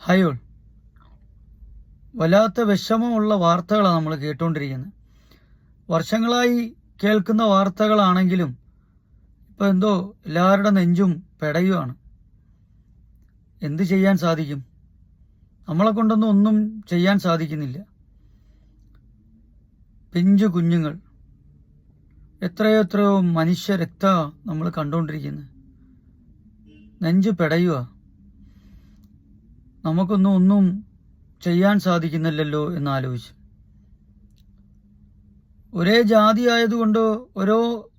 Hi all വല്ലാത്ത വിഷമമുള്ള വാർത്തകളാണ് നമ്മൾ കേട്ടുകൊണ്ടിരിക്കുന്നത് വർഷങ്ങളായി കേൾക്കുന്ന വാർത്തകളാണെങ്കിലും ഇപ്പൊ എന്തോ എല്ലാവരുടെ നെഞ്ചും പെടയുമാണ് എന്ത് ചെയ്യാൻ സാധിക്കും? നമ്മളെ കൊണ്ടൊന്നും ഒന്നും ചെയ്യാൻ സാധിക്കുന്നില്ല. പിഞ്ചു കുഞ്ഞുങ്ങൾ. എത്രയോ എത്രയോ മനുഷ്യരക്ത നമ്മൾ കണ്ടുകൊണ്ടിരിക്കുന്നത് നെഞ്ച് പെടയുക നമുക്കൊന്നും ഒന്നും ചെയ്യാൻ സാധിക്കുന്നില്ലല്ലോ എന്ന് ആലോചിച്ചു ഒരേ ജാതി ആയതുകൊണ്ടോ ഓരോ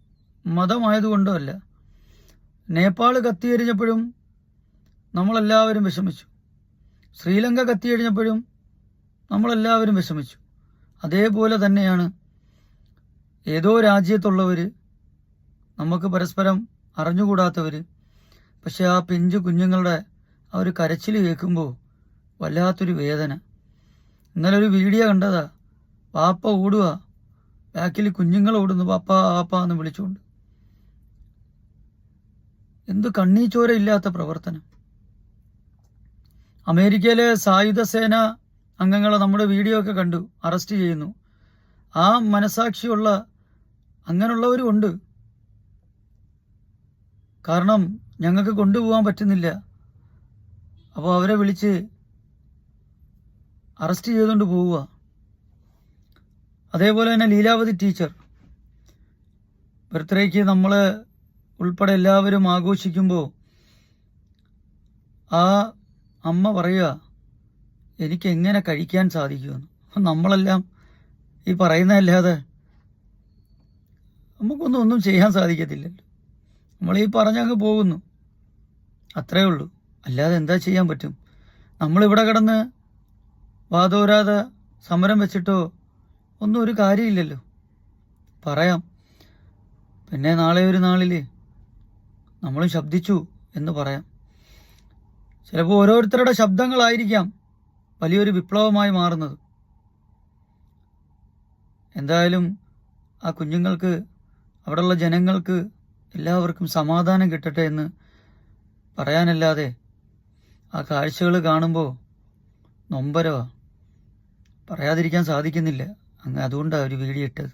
മതമായതുകൊണ്ടോ അല്ല. നേപ്പാൾ കത്തിയെരിഞ്ഞപ്പോഴും നമ്മളെല്ലാവരും വിഷമിച്ചു. ശ്രീലങ്ക കത്തിയെരിഞ്ഞപ്പോഴും നമ്മളെല്ലാവരും വിഷമിച്ചു. അതേപോലെ തന്നെയാണ് ഏതോ രാജ്യത്തുള്ളവർ നമുക്ക് പരസ്പരം അറിഞ്ഞുകൂടാത്തവർ പക്ഷെ ആ പിഞ്ചു കുഞ്ഞുങ്ങളുടെ ആ ഒരു കരച്ചിൽ കേൾക്കുമ്പോൾ വല്ലാത്തൊരു വേദന. ഇന്നലെ ഒരു വീഡിയോ കണ്ടതാ. പാപ്പ ഓടുക ബാക്കിൽ കുഞ്ഞുങ്ങൾ ഓടുന്നു. പാപ്പ പാപ്പ എന്ന് വിളിച്ചുകൊണ്ട് എന്ത് കണ്ണീച്ചോര ഇല്ലാത്ത പ്രവർത്തനം. അമേരിക്കയിലെ സായുധ സേന അംഗങ്ങളെ നമ്മുടെ വീഡിയോ ഒക്കെ കണ്ടു. അറസ്റ്റ് ചെയ്യുന്നു. ആ മനസാക്ഷിയുള്ള അങ്ങനെയുള്ളവരും ഉണ്ട്. കാരണം ഞങ്ങൾക്ക് കൊണ്ടുപോകാൻ പറ്റുന്നില്ല. അപ്പോൾ അവരെ വിളിച്ച് അറസ്റ്റ് ചെയ്തുകൊണ്ട് പോവുക. അതേപോലെ തന്നെ ലീലാവതി ടീച്ചർ ബർത്ത്ഡേക്ക് നമ്മൾ ഉൾപ്പെടെ എല്ലാവരും ആഘോഷിക്കുമ്പോൾ ആ അമ്മ പറയുക എനിക്ക് എങ്ങനെ കഴിക്കാൻ സാധിക്കുമെന്ന്? നമ്മളെല്ലാം ഈ പറയുന്നതല്ലാതെ നമുക്കൊന്നും ഒന്നും ചെയ്യാൻ സാധിക്കത്തില്ലല്ലോ. നമ്മൾ ഈ പറഞ്ഞങ്ങ് പോകുന്നു. അത്രേ ഉള്ളൂ. അല്ലാതെ എന്താ ചെയ്യാൻ പറ്റും? നമ്മളിവിടെ കിടന്ന് വാദോരാതെ സമരം വെച്ചിട്ടോ ഒന്നും ഒരു കാര്യമില്ലല്ലോ. പറയാം. പിന്നെ നാളെ ഒരു നാളിൽ നമ്മളും ശബ്ദിച്ചു എന്ന് പറയാം. ചിലപ്പോൾ ഓരോരുത്തരുടെ ശബ്ദങ്ങളായിരിക്കാം വലിയൊരു വിപ്ലവമായി മാറുന്നത്. എന്തായാലും ആ കുഞ്ഞുങ്ങൾക്ക് അവിടെയുള്ള ജനങ്ങൾക്ക് എല്ലാവർക്കും സമാധാനം കിട്ടട്ടെ എന്ന് പറയാനല്ലാതെ ആ കാഴ്ചകൾ കാണുമ്പോൾ നൊമ്പരവാ. പറയാതിരിക്കാൻ സാധിക്കുന്നില്ല. അങ്ങ് അതുകൊണ്ടാണ് ഒരു വീഡിയോ ഇട്ടത്.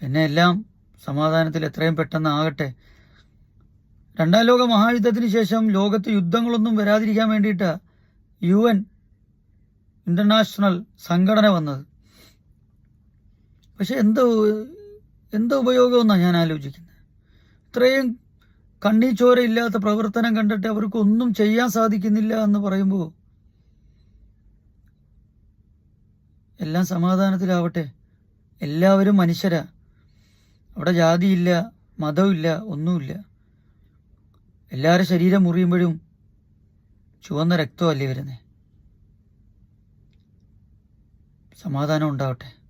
പിന്നെ എല്ലാം സമാധാനത്തിൽ എത്രയും പെട്ടെന്ന് ആകട്ടെ. രണ്ടാം ലോക മഹായുദ്ധത്തിന് ശേഷം ലോകത്ത് യുദ്ധങ്ങളൊന്നും വരാതിരിക്കാൻ വേണ്ടിയിട്ടാണ് യു എൻ ഇന്റർനാഷണൽ സംഘടന വന്നത്. പക്ഷെ എന്തോ എന്തോ ഉപയോഗമെന്നാണ് ഞാൻ ആലോചിക്കുന്നത്. ഇത്രയും കണ്ണീച്ചോര ഇല്ലാത്ത പ്രവർത്തനം കണ്ടിട്ട് അവർക്ക് ഒന്നും ചെയ്യാൻ സാധിക്കുന്നില്ല എന്ന് പറയുമ്പോൾ എല്ലാം സമാധാനത്തിലാവട്ടെ. എല്ലാവരും മനുഷ്യരാ. അവിടെ ജാതിയില്ല മതമില്ല ഒന്നുമില്ല. എല്ലാവരും ശരീരം മുറിയുമ്പോഴും ചുവന്ന രക്തമല്ലേ വരുന്നേ? സമാധാനം ഉണ്ടാവട്ടെ.